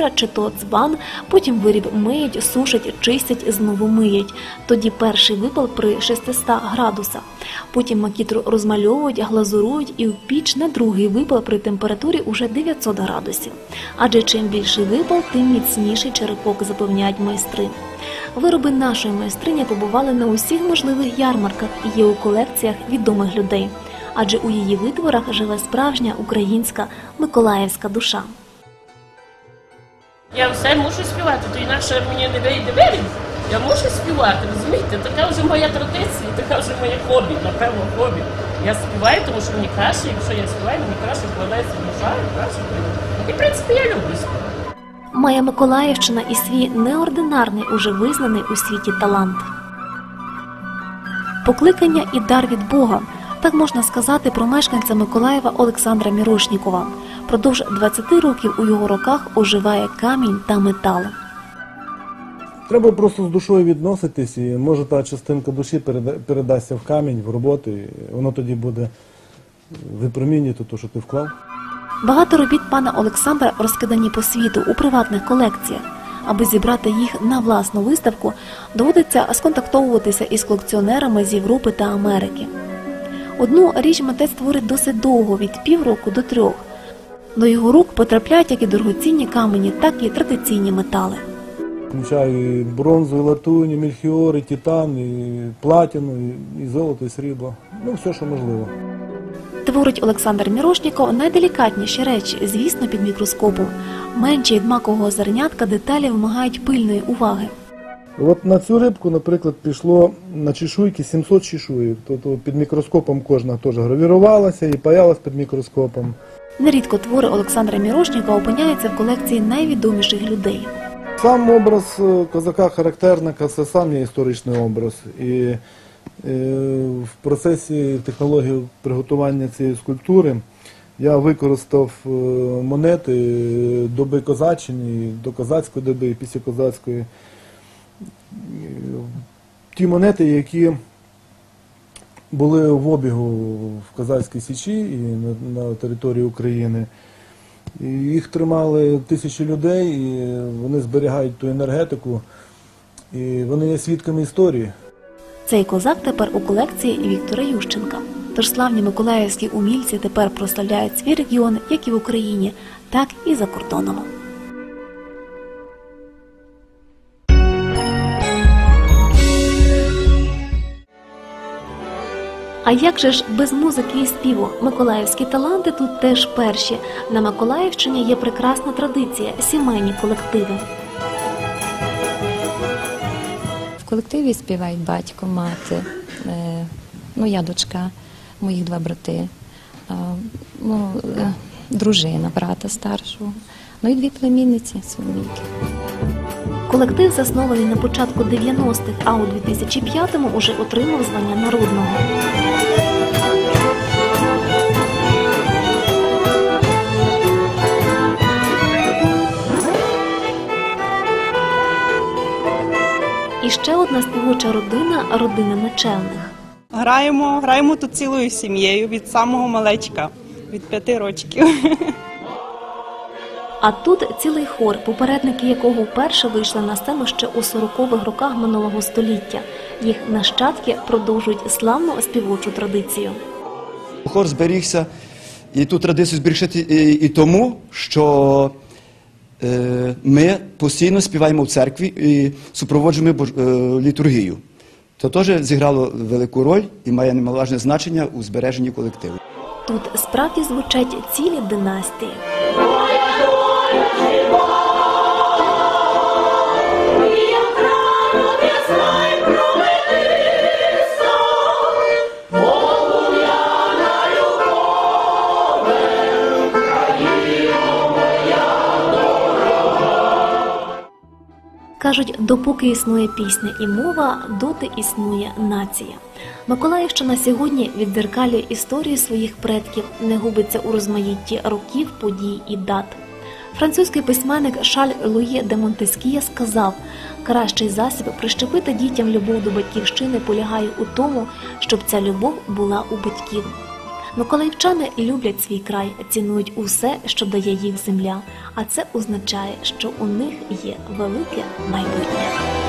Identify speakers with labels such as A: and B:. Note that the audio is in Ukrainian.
A: літра чи то цбан, потім виріб миють, сушать, чистять, знову миють. Тоді перший випал при 600 градусах. Потім макітру розмальовують, глазурують і в піч на другий випал при температурі уже 900 градусів. Адже чим більший випал, тим міцніший черепок, запевняють майстри. Вироби нашої майстрині побували на усіх можливих ярмарках і є у колекціях відомих людей. Адже у її витворах живе справжня українська миколаївська душа.
B: Я все мушу співати, то інакше мені не вийде виріб. Я мушу співати, розумієте? Така вже моя традиція, така вже моє хобі, напевно, хобі. Я співаю, тому що мені краще, якщо я співаю, мені краще вкладається душа, краще. І в принципі я люблю співати.
A: Має Миколаївщина і свій неординарний, уже визнаний у світі талант. Покликання і дар від Бога. Так можна сказати про мешканця Миколаєва Олександра Мірошнікова. Продовж 20 років у його руках оживає камінь та метал.
C: Треба просто з душою відноситись, і може та частинка душі передасться в камінь, в роботу, і воно тоді буде випромінювати те, що ти вклав.
A: Багато робіт пана Олександра розкидані по світу у приватних колекціях. Аби зібрати їх на власну виставку, доводиться сконтактовуватися із колекціонерами з Європи та Америки. Одну річ митець творить досить довго від півроку до трьох. До його рук потрапляють як і дорогоцінні камені, так і традиційні метали.
C: Включаю і бронзу, і латунь, і мельхіор, і титан, і платину, і, золото, і срібло. Ну, все, що можливо.
A: Творить Олександр Мірошніков найделікатніші речі, звісно, під мікроскопом. Менші від макового зернятка деталі вимагають пильної уваги.
C: От на цю рибку, наприклад, пішло на чешуйки 700 чешуїв. Тобто під мікроскопом кожна теж гравірувалася і паялась під мікроскопом.
A: Нерідко твори Олександра Мірошнікова опиняються в колекції найвідоміших людей.
C: Сам образ е, козака-характерника це сам є історичний образ. І е, в процесі технології приготування цієї скульптури я використав е, монети доби козаччини, до козацької доби, і після козацької. Ті монети, які були в обігу в Козацькій Січі і на, на території України. І їх тримали тисячі людей, і вони зберігають ту енергетику, і вони є свідками історії.
A: Цей козак тепер у колекції Віктора Ющенка. Тож славні миколаївські умільці тепер прославляють свій регіон як і в Україні, так і за кордоном. А як же ж без музики і співу? Миколаївські таланти тут теж перші. На Миколаївщині є прекрасна традиція сімейні колективи.
D: В колективі співають батько, мати, е, моя дочка, моїх два брати, е, ну, е, дружина брата старшого, ну і дві племінниці Соломійки.
A: Колектив заснований на початку 90-х, а у 2005-му уже отримав звання народного. І ще одна співоча родина родина начальних.
E: Граємо, граємо тут цілою сім'єю від самого малечка, від п'яти рочків.
A: А тут цілий хор, попередники якого вперше вийшли на сцену ще у 40-х роках минулого століття. Їх нащадки продовжують славну співочу традицію.
F: Хор зберігся, і ту традицію зберігся і, тому, що е, ми постійно співаємо в церкві і супроводжуємо е, літургію. То теж зіграло велику роль і має немаловажне значення у збереженні колективу.
A: Тут справді звучать цілі династії. Кажуть, допоки існує пісня і мова, доти існує нація. Миколаївщина сьогодні віддзеркалює історію своїх предків, не губиться у розмаїтті років, подій і дат. Французький письменник Шаль Луї де Монтескія сказав: кращий засіб прищепити дітям любов до батьківщини полягає у тому, щоб ця любов була у батьків. Миколаївчани люблять свій край, цінують усе, що дає їх земля, а це означає, що у них є велике майбутнє.